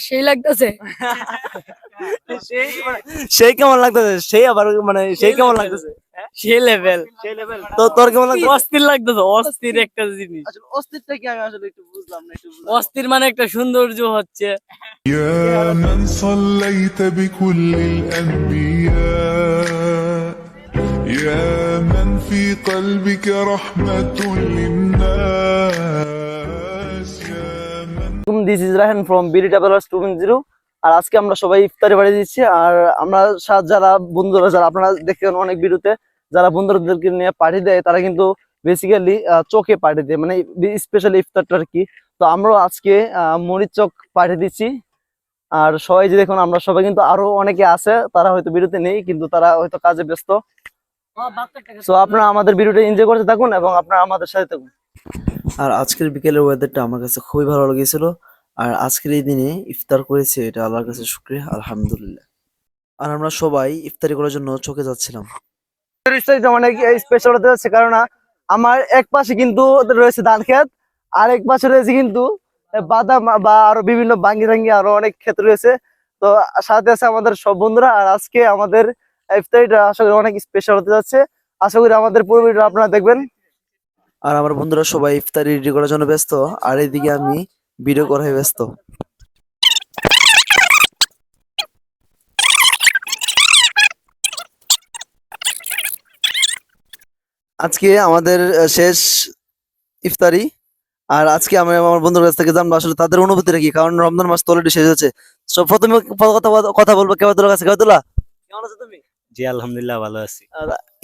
সেই লাগতেছে সেই মানে সেই কেমন লাগতেছে সেই আবার মানে সেই কেমন লাগতেছে সেই লেভেল সেই লেভেল তো তোর কেমন লাগতেছে অস্থির লাগতেছে অস্থির একটা জিনিস আসলে অস্থিরটা কি আমি আসলে একটু বুঝলাম না একটু বুঝলাম। অস্থির মানে একটা সৌন্দর্য হচ্ছে يا من صليت بكل الأنبياء يا من في قلبك رحمة للناس يا من This is Rahan from BD travellers two zero আর আজকে আমরা সবাই ইফতারি বাড়ি দিচ্ছি। আর আমরা যারা বন্ধুরা যারা আপনারা দেখেন অনেক ভিডিওতে যারা বন্ধুদেরকে নিয়ে পার্টি দেয় তারা কিন্তু বেসিক্যালি চোখে পার্টি দেয়। মানে স্পেশালি ইফতারটা আর কি। তো আমরাও আজকে মরিচ চোখ পার্টি দিচ্ছি। আর সবাই যে দেখুন আমরা সবাই কিন্তু আরও অনেকে আছে তারা হয়তো ভিডিওতে নেই কিন্তু তারা হয়তো কাজে ব্যস্ত। সো আপনারা আমাদের ভিডিওটা এনজয় করতে থাকুন এবং আপনারা আমাদের সাথে থাকুন। আর আজকের বিকেলের ওয়েদারটা আমার কাছে খুবই ভালো লেগেছিল। আর আজকের এই দিনে ইফতার করেছে, এটা আল্লাহর কাছে শুক্রিয়া, আলহামদুলিল্লাহ। আর আমরা সবাই ইফতারি করার জন্য চোখে যাচ্ছিলাম। অনেক স্পেশাল হতে যাচ্ছে? কারণ আমার এক পাশে কিন্তু রয়েছে ধান ক্ষেত, আর এক পাশে রয়েছে কিন্তু বাদাম বা আরও বিভিন্ন বাঙ্গি টাঙ্গি আরও অনেক ক্ষেত রয়েছে। তো সাথে আছে আমাদের সব বন্ধুরা, আর আজকে আমাদের ইফতারিটা আশা করি অনেক স্পেশাল হতে যাচ্ছে। আশা করি আমাদের পুরো ভিডিও আপনারা দেখবেন। আর আমার বন্ধুরা সবাই ইফতারি রেডি করার জন্য ব্যস্ত আর এদিকে আমি ভিডিও করাই ব্যস্ত। আজকে আমাদের শেষ ইফতারি আর আজকে আমি আমার বন্ধুর কাছ থেকে জানব আসলে তাদের অনুভূতি কি কারণ রমজান মাস তো অলরেডি শেষ হচ্ছে সো প্রথমে কথা কথা বলব কেবাদুল্লাহ কাছে কেবাদুল্লাহ কেমন আছো তুমি? জি আলহামদুলিল্লাহ ভালো আছি।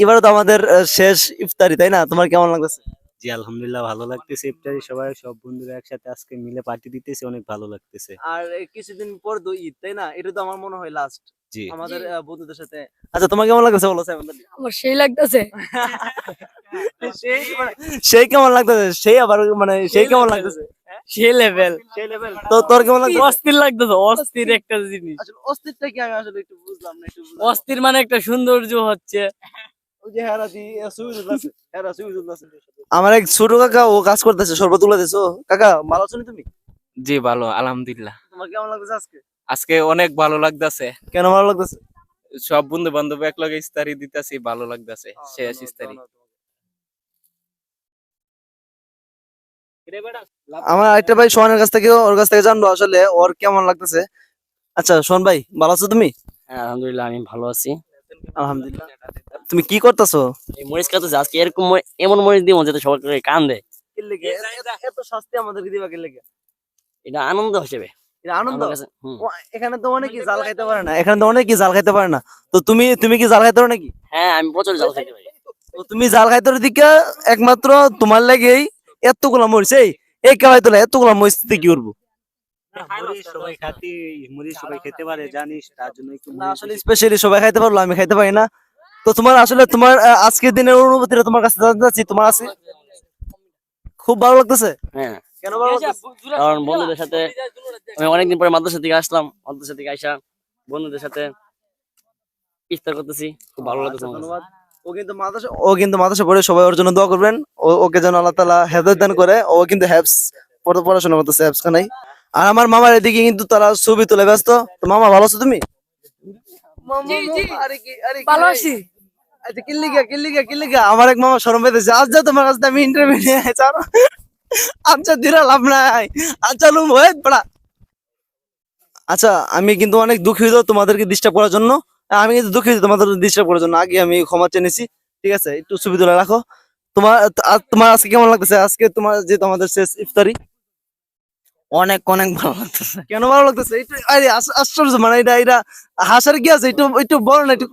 এবারে তো আমাদের শেষ ইফতারি তাই না? তোমার কেমন লাগতেছে? জি আলহামদুলিল্লাহ ভালো লাগতেছে। ইফতারি সবাই সব বন্ধুরা একসাথে আজকে মিলে পার্টি দিতেছে অনেক ভালো লাগতেছে। আর কিছুদিন পর তো ঈদ তাই না? এটা তো আমার মনে হয় লাস্ট জি। আমাদের বন্ধুদের সাথে। আচ্ছা তোমার কেমন লাগতেছে বলো সাইমন আমার সেই লাগতেছে। সেই মানে সেই কেমন লাগতেছে? সেই আবার মানে সেই কেমন লাগতেছে? সেই লেভেল সেই লেভেল তো তোর কেমন লাগতেছে? অস্থির লাগতেছে অস্থির একটা জিনিস। আসলে অস্থিরটা কি? আমি আসলে একটু বুঝলাম না একটু অস্থির মানে একটা সৌন্দর্য হচ্ছে। ওই যে হেরা দি সুইজুল আছে হেরা সুইজুল আছে আমার এক ছোট কাকা ও কাজ করতেছে শরবত তুলে কাকা ভালো আছো তুমি? জি ভালো আলহামদুলিল্লাহ। তোমার কেমন লাগতেছে আজকে? আজকে অনেক ভালো লাগতেছে। কেন ভালো লাগতেছে? সব বন্ধু বান্ধব একলগে ইস্তারি দিতেছি ভালো লাগতেছে শেষ ইস্তারি। আমার একটা ভাই সোহানের কাছ থেকে ওর কাছ থেকে জানব আসলে ওর কেমন লাগতেছে। আচ্ছা সোহন ভাই ভালো আছো তুমি? হ্যাঁ আলহামদুলিল্লাহ আমি ভালো আছি। আলহামদুলিল্লাহ। তুমি কি করতেছো? এই মরিচ খাতেছে আজকে এরকম এমন মরিচ দিব যাতে সবার করে কান দেয়। এত শাস্তি আমাদেরকে দিবা কে লেগে? এটা আনন্দ হিসেবে। এখানে তো অনেকেই জাল খাইতে পারে না। এখানে তো জাল খাইতে পারে না। তো তুমি তুমি কি জাল খাইতে পারো নাকি? হ্যাঁ আমি প্রচুর জাল খাইতে পারি। তো তুমি জাল খাইতে পারো দিকে একমাত্র তোমার লাগেই এতগুলা মরিচ। এই এই কেবাই তোলা এতগুলা মরিচ কি করব সবাই খাতি মুড়ি সবাই খেতে পারে জানিস তার জন্য একটু আসলে স্পেশালি সবাই খাইতে পারল আমি খাইতে পারি না। তো তোমার আসলে তোমার আজকের দিনের অনুভূতিটা তোমার কাছে জানতে চাচ্ছি তোমার আজকে খুব ভালো লাগতেছে? হ্যাঁ। কেন ভালো লাগতেছে? কারণ বন্ধুদের সাথে আমি অনেকদিন পরে মাদ্রাসা থেকে আসলাম মাদ্রাসা থেকে আইসা বন্ধুদের সাথে ইফতার করতেছি। খুব ভালো লাগতেছে ধন্যবাদ। ও কিন্তু মাদ্রাসা ও কিন্তু মাদ্রাসা পড়ে সবাই ওর জন্য দোয়া করবেন। ওকে যেন আল্লাহ তাআলা হেদায়েত দান করে ও কিন্তু হ্যাবস পড়া পড়াশোনা করতেছে নাই আর আমার মামার এদিকে কিন্তু তারা ছবি তুলে ব্যস্ত। তো মামা ভালো আছো তুমি? জি, জি। আরে কি আরে কি? ভালো আছি। আচ্ছা কিল্লিগা কিল্লিগা কিল্লিগা আমার এক মামা শরম পেতেছে। আজ যা তোমার কাছে আমি ইন্টারভিউ নিয়ে আচ্ছা দিরা লাভ নাই। আচ্ছা লুম হয়ে পড়া। আচ্ছা আমি কিন্তু অনেক দুঃখিত তোমাদেরকে ডিস্টার্ব করার জন্য। আমি কিন্তু দুঃখিত তোমাদের ডিস্টার্ব করার জন্য। আগে আমি ক্ষমা চেনেছি ঠিক আছে একটু ছবি তুলে রাখো। তোমার তোমার আজকে কেমন লাগতেছে? আজকে তোমার যে তোমাদের শেষ ইফতারি। অনেক অনেক ভালো লাগতেছে। কেন ভালো লাগতেছে? একটু আরে আশ্চর্য মানে এটা এটা হাসার কি আছে? একটু একটু বল না একটু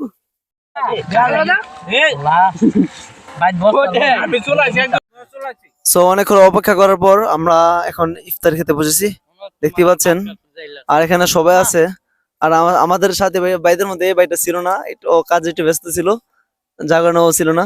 সো অনেকক্ষণ অপেক্ষা করার পর আমরা এখন ইফতার খেতে বসেছি। দেখতে পাচ্ছেন? আর এখানে সবাই আছে। আর আমাদের সাথে ভাই- ভাইদের মধ্যে এই ভাইটা ছিল না। ও কাজে একটু ব্যস্ত ছিল। ও ছিল না।